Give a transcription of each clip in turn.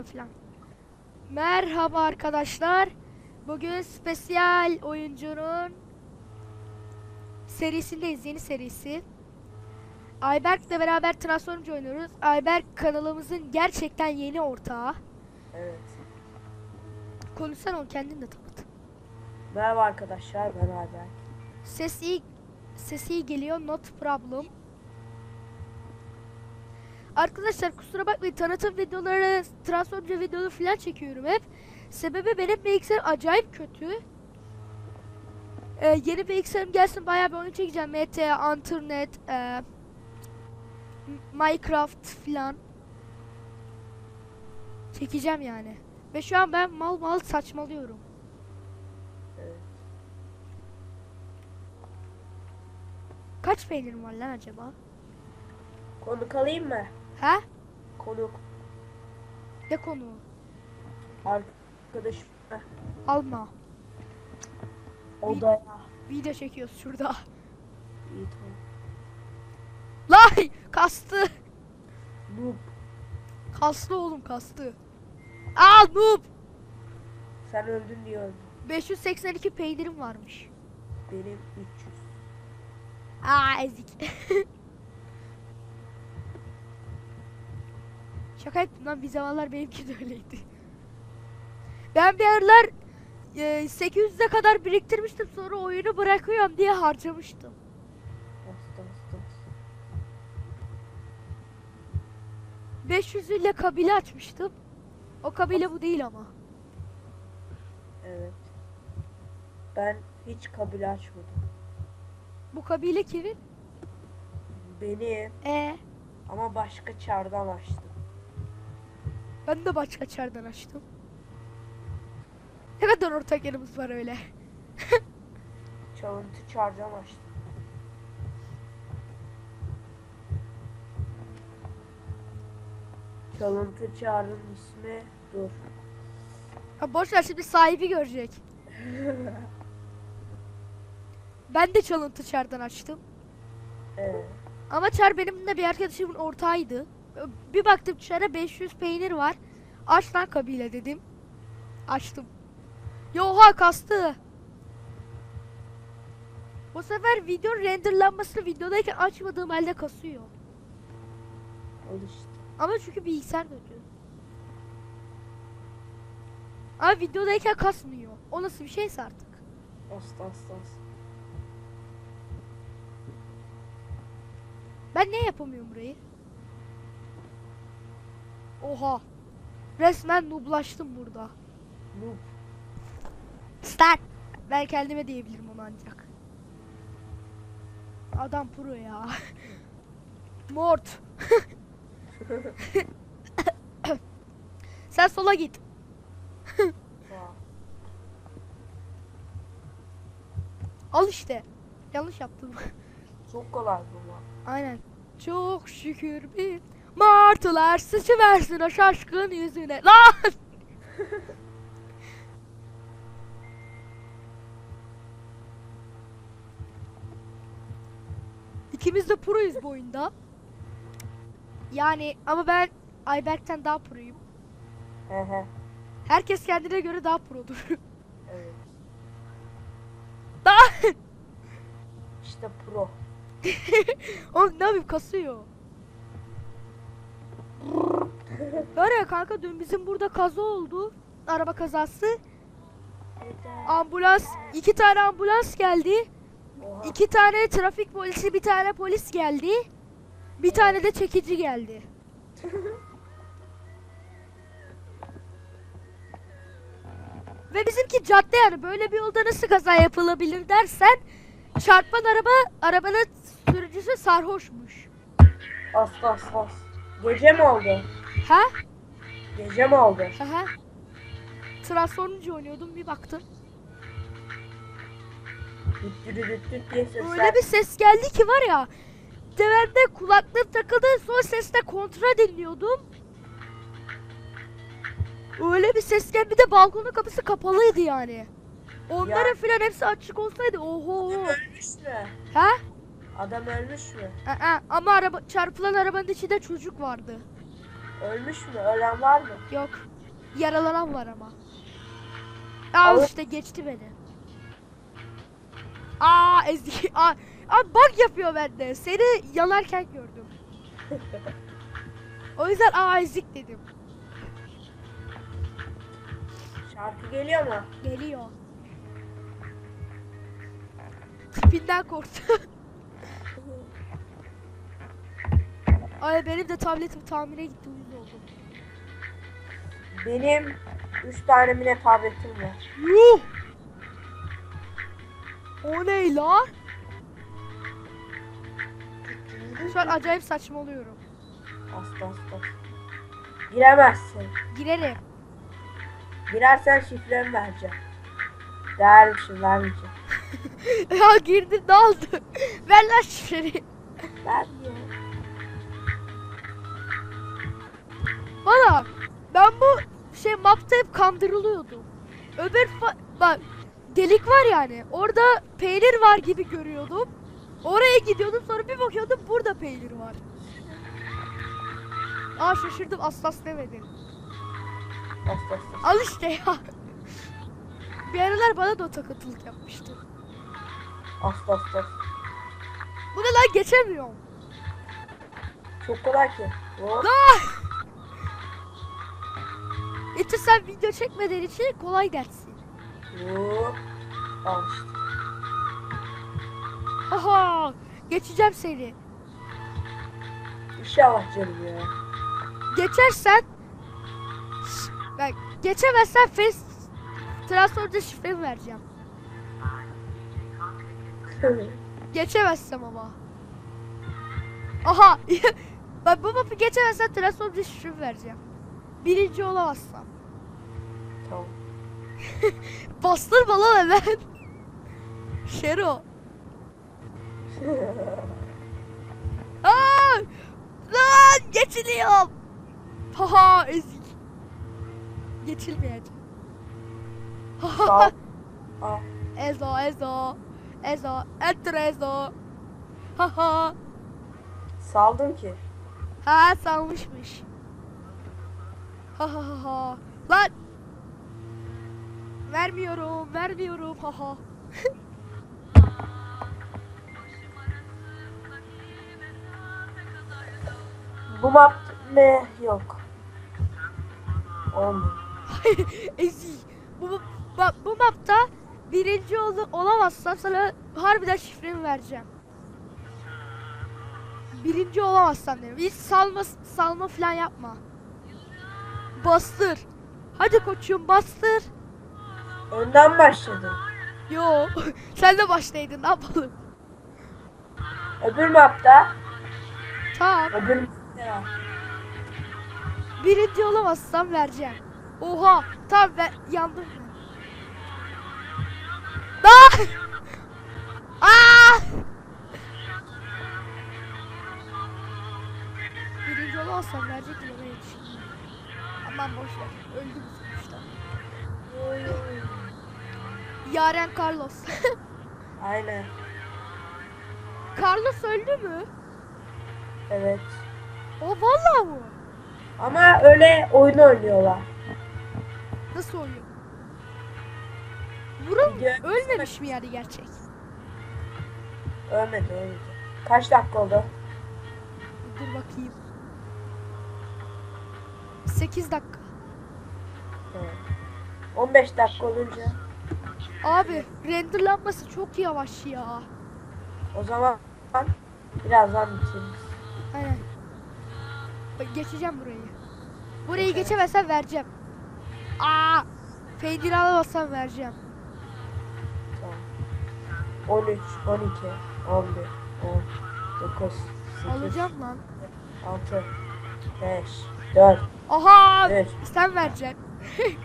falan. Merhaba arkadaşlar. Bugün spesiyel oyuncunun serisindeyiz. Yeni serisi. Ayberk'le beraber Transformers oynuyoruz. Ayberk kanalımızın gerçekten yeni ortağı. Evet. Konuşsana onu kendin de tanıt. Merhaba arkadaşlar ben Alberk. Ses iyi, ses iyi geliyor. Not problem. Arkadaşlar kusura bakmayın tanıtım videoları, Transformers videoları falan çekiyorum hep. Sebebi benim bilgisayar acayip kötü. Ee, yeni bilgisayarım gelsin bayağı bir oyun çekeceğim. MT, Anternet, e, Minecraft falan. Çekeceğim yani. Ve şu an ben mal mal saçmalıyorum. Kaç peynirim var lan acaba? Konuk alayım mı? Ha? Konuk. Ne konu? Arkadaşım. Heh, Alma. Odaya. Video çekiyoruz şurada. İyi tamam. Lay! Kastı. Noob. Kastı oğlum kastı. Al noob. Sen öldün diye öldüm. 582 peynirim varmış. Benim 300. Aa ezik. Şaka ettim lan bir zamanlar benimki de öyleydi. Ben bir aralar e, 800'e kadar biriktirmiştim sonra oyunu bırakıyorum diye harcamıştım. Hasta hasta hasta. 500 ile kabile açmıştım. O kabile bu değil ama. Evet. Ben hiç kabile açmadım. Bu kabile kimin? Benim E ama başka çardan açtım. Ben de başka çardan açtım. Ne kadar ortak yanımız var öyle. Çalıntı çardan açtım. Çalıntı çarın ismi dur. Ha boş ver şimdi sahibi görecek. Ben de çalıntı çardan açtım. Evet. Ama çar benim de bir arkadaşımın ortağıydı. Bir baktım çara 500 peynir var. Aç lan kabile dedim. Açtım. Yoha kastı. Bu sefer video renderlanmasını videodayken açmadığım halde kasıyor. Al işte. Ama çünkü bilgisayar kötü. Ama videodayken kasmıyor. O nasıl bir şeyse artık. Hasta hasta hasta. Ben ne yapamıyorum burayı? Oha. Resmen nublaştım burada. Noob. Start. Ben kendime diyebilirim onu ancak. Adam pro ya. Mort. Sen sola git. Al işte. Yanlış yaptım. Çok kolay bu lan. Aynen. Çok şükür bir martılar sıçıversin o şaşkın yüzüne. Lan! İkimiz de proyuz bu oyunda. Yani ama ben Ayberk'ten daha proyum. He. Herkes kendine göre daha produr. Evet. daha İşte pro. Oğlum ne yapayım kasıyor. Var ya kanka dün bizim burada kaza oldu. Araba kazası. Ambulans, iki tane ambulans geldi. Oha. iki tane trafik polisi, bir tane polis geldi. Bir tane de çekici geldi. Ve bizimki cadde yani böyle bir yolda nasıl kaza yapılabilir dersen çarpan araba arabanın sürücüsü sarhoşmuş. Hasta hasta hasta. Gece mi oldu? Ha? Gece mi oldu? Aha. Transformers oynuyordum bir baktım. Düt düt düt düt diye sesler. Öyle bir ses geldi ki var ya. Devende kulaklığım takıldı son seste kontra dinliyordum. Öyle bir ses geldi bir de balkonun kapısı kapalıydı yani. Onların Ya. filan hepsi açık olsaydı oho. Ölmüş mü? Ha? Adam ölmüş mü? Aa, ama araba çarpılan arabanın içinde çocuk vardı. Ölmüş mü? Ölen var mı? Yok. Yaralanan var ama. Al Al. işte geçti beni. Aa Ezgi. Aa, aa bug yapıyor bende. Seni yanarken gördüm. O yüzden aa ezik dedim. Şarkı geliyor mu? Geliyor. Tipinden korktu. Ay benim de tabletim tamire gitti uyuz oldum. Benim 3 tane mine tabletim var. Yuh! O ne lan? Şu an acayip saçmalıyorum. Hasta hasta. Giremezsin. Girerim. Girersen şifremi vereceğim. Değermişim vermeyeceğim. ya girdin ne oldu? Ver lan şifreni. Vermiyor. Mapta hep kandırılıyordum. Öbür bak delik var yani. Orada peynir var gibi görüyordum. Oraya gidiyordum sonra bir bakıyordum burada peynir var. Aa şaşırdım aslas demedin. Hasta hasta. Al işte ya. Bir aralar bana da o takıntılık yapmıştı. Hasta hasta. Bu ne lan geçemiyorum. Çok kolay ki. Hop. İşte sen video çekmediğin için kolay dersin. Hop. Al işte. Aha! Geçeceğim seni. İnşallah canım ya. Geçersen Bak geçemezsen face transfer'de şifremi vereceğim. Geçemezsem ama. Aha! Bak bu mapı geçemezsen transfer'de şifremi vereceğim. Birinci olamazsam. tamam. Bastırma lan hemen. Şero. Aa! Lan geçiliyorum. Haha ezik. Geçilmeyecek. Sağ. Al. Ezo Ezo. Ezo. Enter Ezo. Haha. Saldım ki. Ha sanmışmış. Ha ha ha ha. Lan. Vermiyorum, vermiyorum. Ha ha. Bu map ne? Yok. Olmuyor. Ezi. Bu, bak bu mapta birinci ol olamazsam sana harbiden şifremi vereceğim. Birinci olamazsam dedim. Hiç salma salma falan yapma. Bastır. Hadi koçum bastır. Önden başladı. Yo. Sen de başlaydın ne yapalım. Öbür mapta. Tamam. Öbür mapta. Birinci olamazsam vereceğim. Oha. Tamam ver, yandım ben. Aa! Birinci olamazsam verecektim ona yetiştim. Aman boş ver. Öldüm sonuçta. Yaren Carlos. Aynen. Carlos öldü mü? Evet. O vallahi mı? Ama öyle oyun oynuyorlar. Nasıl oyun? Video- ölmemiş mi yani gerçek? Ölmedi ölmedi. Kaç dakika oldu? Dur bakayım. 8 dakika. Evet. 15 dakika olunca Abi renderlanması çok yavaş ya. o zaman birazdan bitiririz. Aynen. Bak, Geçeceğim burayı. Burayı geçemezsem vereceğim. Aa! Peynir alamazsam vereceğim. Tamam. 13, 12, 11, 10, 9, 8, Alacağım lan. 6, 5, 4, Aha! Evet. Sen vereceksin.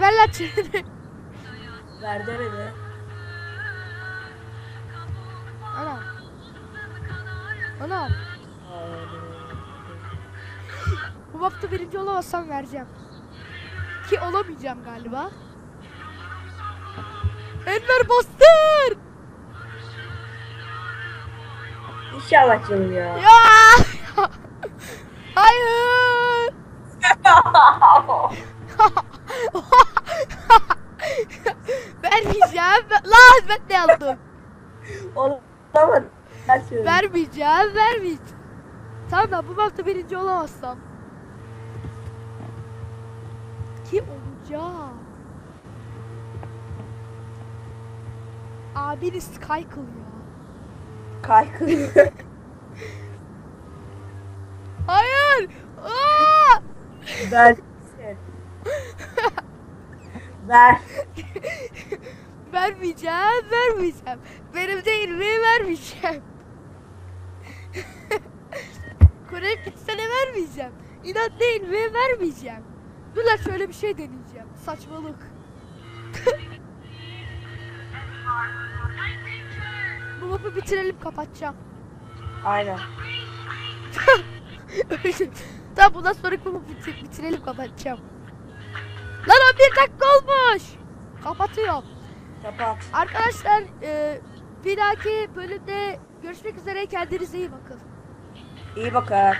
Ver lan çeneni. ver demedi. Anam. Anam. Bu mapta birinci olamazsam vereceğim. Ki olamayacağım galiba. Enver bastır! İnşallah canım ya. Ya! Hayır. Vermeyeceğim. Lan ben ne aldım? Şey. Vermeyeceğim, vermeyeceğim. Tamam da bu hafta birinci olamazsam. Kim olacağım? Abiniz kaykıl ya. Kaykılıyor. Hayır! Aa! Ver. Ver. Vermeyeceğim, vermeyeceğim. Benim değil mi vermeyeceğim. Kureyip gitsene vermeyeceğim. İnat değil mi vermeyeceğim. Dur lan şöyle bir şey deneyeceğim. Saçmalık. Bu mapı bitirelim kapatacağım. Aynen. Tamam bundan sonraki bu mapı bitir- bitirelim kapatacağım. Lan 11 dakika olmuş. Kapatıyorum. Kapat. Arkadaşlar e, bir dahaki bölümde görüşmek üzere kendinize iyi bakın. İyi bakın.